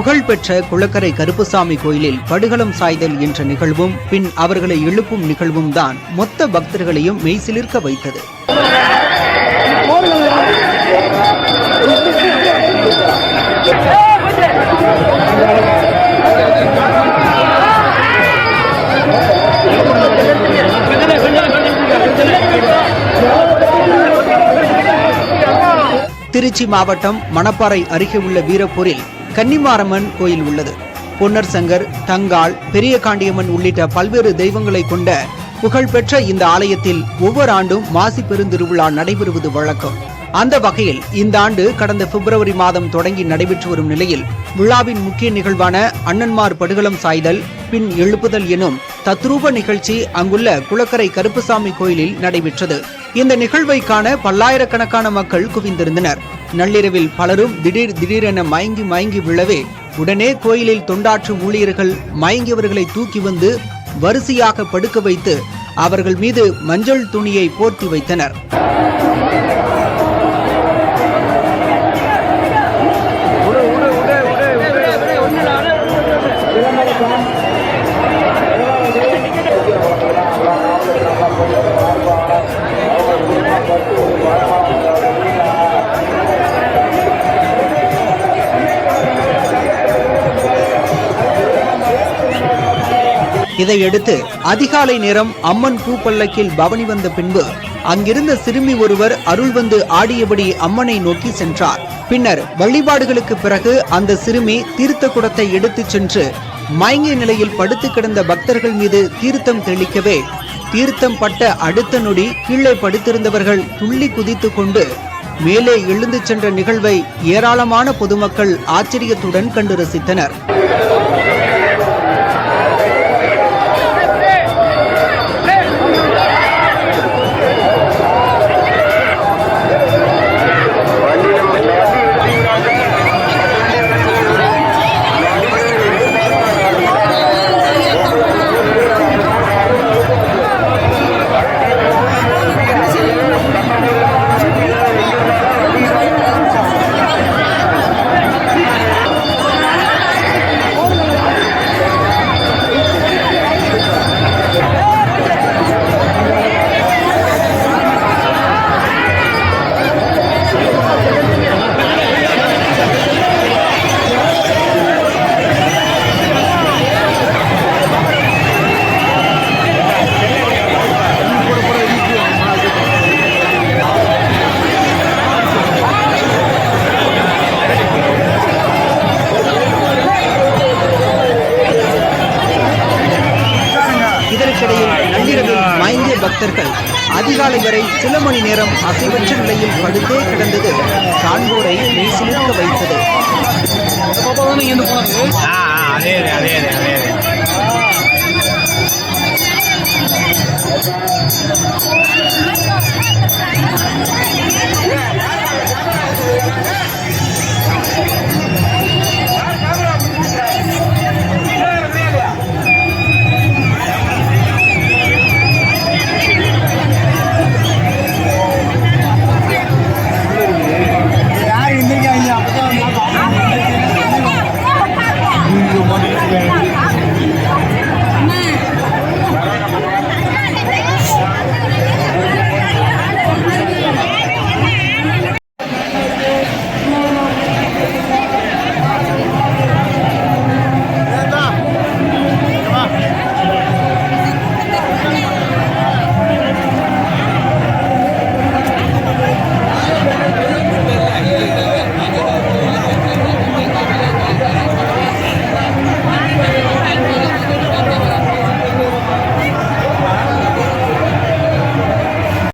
புகழ்பெற்ற குளக்கரை கருப்புசாமி கோயிலில் படுகளம் சாய்தல் என்ற நிகழ்வும் பின் அவர்களை எழுப்பும் நிகழ்வும் தான் மொத்த பக்தர்களையும் மெய்சிலிர்க்க வைத்தது. திருச்சி மாவட்டம் மணப்பாறை அருகே உள்ள வீரப்பூரில் கன்னிமாரம்மன் கோயில் உள்ளது. பொன்னர் சங்கர் தங்காள் பெரிய காண்டியம்மன் உள்ளிட்ட பல்வேறு தெய்வங்களை கொண்ட புகழ்பெற்ற இந்த ஆலயத்தில் ஒவ்வொரு ஆண்டும் மாசி பெருந்திருவிழா நடைபெறுவது வழக்கம். அந்த வகையில் இந்த ஆண்டு கடந்த பிப்ரவரி மாதம் தொடங்கி நடைபெற்று வரும் நிலையில் விழாவின் முக்கிய நிகழ்வான அண்ணன்மார் படுகளம் சாய்தல் பின் எழுப்புதல் எனும் தத்ரூப நிகழ்ச்சி அங்குள்ள குளக்கரை கருப்புசாமி கோயிலில் நடைபெற்றது. இந்த நிகழ்வை காண பல்லாயிரக்கணக்கான மக்கள் குவிந்திருந்தனர். நள்ளிரவில் பலரும் திடீர் திடீரென மயங்கி மயங்கி விழவே உடனே கோயிலில் தொண்டாற்றும் ஊழியர்கள் மயங்கியவர்களை தூக்கி வந்து வரிசையாக படுக்க வைத்து அவர்கள் மீது மஞ்சள் துணியை போர்த்தி வைத்தனர். இதையடுத்து அதிகாலை நேரம் அம்மன் பூப்பல்லக்கில் பவனி வந்த பின்பு அங்கிருந்த சிறுமி ஒருவர் அருள் வந்து ஆடியபடி அம்மனை நோக்கி சென்றார். பின்னர் வழிபாடுகளுக்கு பிறகு அந்த சிறுமி தீர்த்த குடத்தை எடுத்துச் சென்று மயங்கிய நிலையில் படுத்து கிடந்த பக்தர்கள் மீது தீர்த்தம் தெளிக்கவே தீர்த்தம் பட்ட அடுத்த நொடி கீழே படுத்திருந்தவர்கள் துள்ளி குதித்து கொண்டு மேலே எழுந்து சென்ற நிகழ்வை ஏராளமான பொதுமக்கள் ஆச்சரியத்துடன் கண்டு ரசித்தனர். பக்தர்கள். அதிகாலை வரை சில மணி நேரம் அசைவற்ற நிலையில் படுத்தே கிடந்தது. காண்போரை மெய்சிலிர்க்க வைத்தது. அதே அதே அதே.